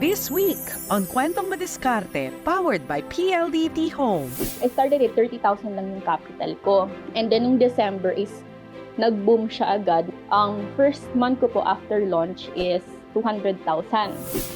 This week on Kwentong Madiskarte, powered by PLDT Home. I started at 30,000 lang yung capital ko. And then, nung December is, nag-boom siya agad. Ang first month ko po after launch is 200,000.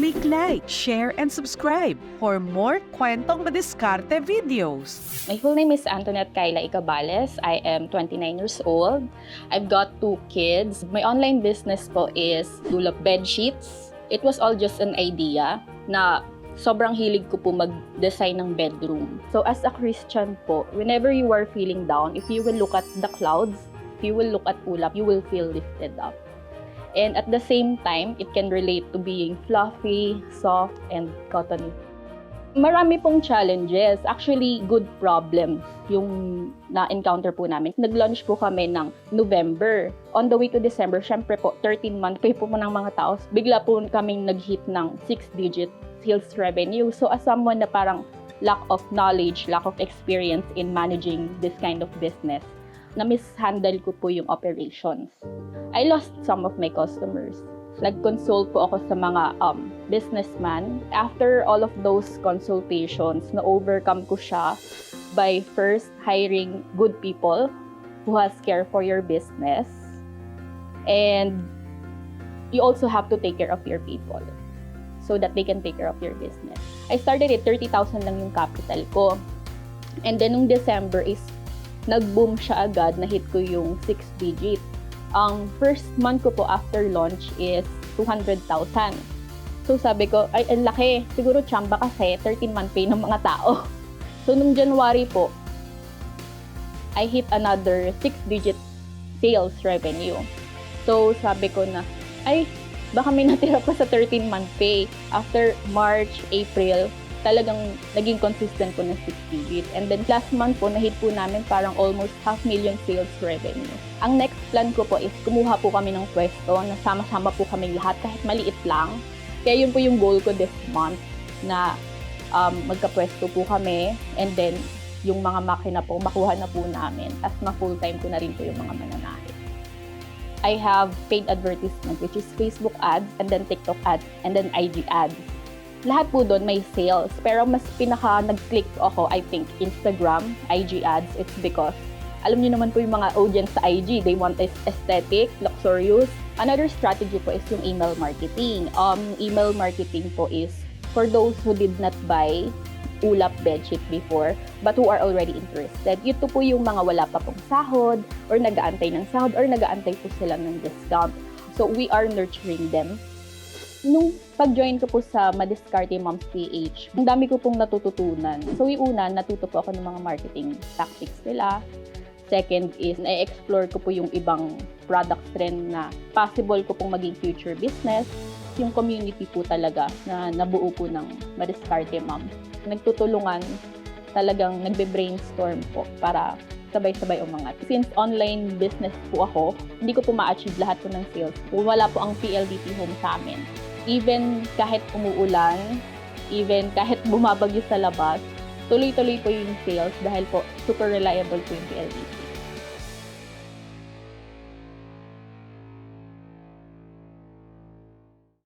Click like, share, and subscribe for more Kwentong Madiskarte videos. My full name is Antoinette Kayla Icabales. I am 29 years old. I've got two kids. My online business po is Dulap Bed Sheets. It was all just an idea na sobrang hilig ko po mag-design ng bedroom. So as a Christian po, whenever you are feeling down, if you will look at the clouds, if you will look at ulap, you will feel lifted up. And at the same time, it can relate to being fluffy, soft, and cottony. Marami pong challenges. Actually, good problems yung na-encounter po namin. Nag-launch po kami ng November. On the way to December, syempre po, 13-month pay po po ng mga tao. Bigla po kaming nag-hit ng 6-digit sales revenue. So as someone na parang lack of knowledge, lack of experience in managing this kind of business, na mishandle ko po yung operations. I lost some of my customers. Nag-consult po ako sa mga um, businessman. After all of those consultations, na-overcome ko siya by first hiring good people who has care for your business. And you also have to take care of your people so that they can take care of your business. I started at 30,000 lang yung capital ko. And then, nung December is nag-boom siya agad, na-hit ko yung 6 digit. Ang first month ko po after launch is 200,000. So sabi ko, ay, ang laki. Siguro chamba kasi 13-month pay ng mga tao. So nung January po, I hit another 6-digit sales revenue. So sabi ko na, ay, baka may natira pa sa 13-month pay. After March, April, talagang naging consistent po ng 6 digit. And then last month po, nahit po namin parang almost half million sales revenue. Ang next plan ko po is kumuha po kami ng pwesto na sama-sama po kami lahat kahit maliit lang. Kaya yun po yung goal ko this month na um, magka-pwesto po kami and then yung mga makina po, makuha na po namin. As ma-full time ko na rin po yung mga mananahe. I have paid advertisement which is Facebook ads and then TikTok ads and then IG ads lahat po doon may sales. Pero mas pinaka nag-click ako, I think, Instagram, IG ads. It's because, alam niyo naman po yung mga audience sa IG, they want is aesthetic, luxurious. Another strategy po is yung email marketing. Um, email marketing po is for those who did not buy ulap bedsheet before but who are already interested. Ito po yung mga wala pa pong sahod or nag-aantay ng sahod or nag-aantay po sila ng discount. So we are nurturing them nung pag-join ko po sa Madiskarte Moms PH, ang dami ko pong natututunan. So, yung una, natuto po ako ng mga marketing tactics nila. Second is, na-explore ko po yung ibang products rin na possible ko pong maging future business. Yung community po talaga na nabuo po ng Madiskarte Moms. Nagtutulungan, talagang nagbe-brainstorm po para sabay-sabay umangat. Since online business po ako, hindi ko po ma-achieve lahat po ng sales. Wala po ang PLDT home sa amin even kahit umuulan, even kahit bumabagyo sa labas, tuloy-tuloy po yung sales dahil po super reliable po yung PLDT.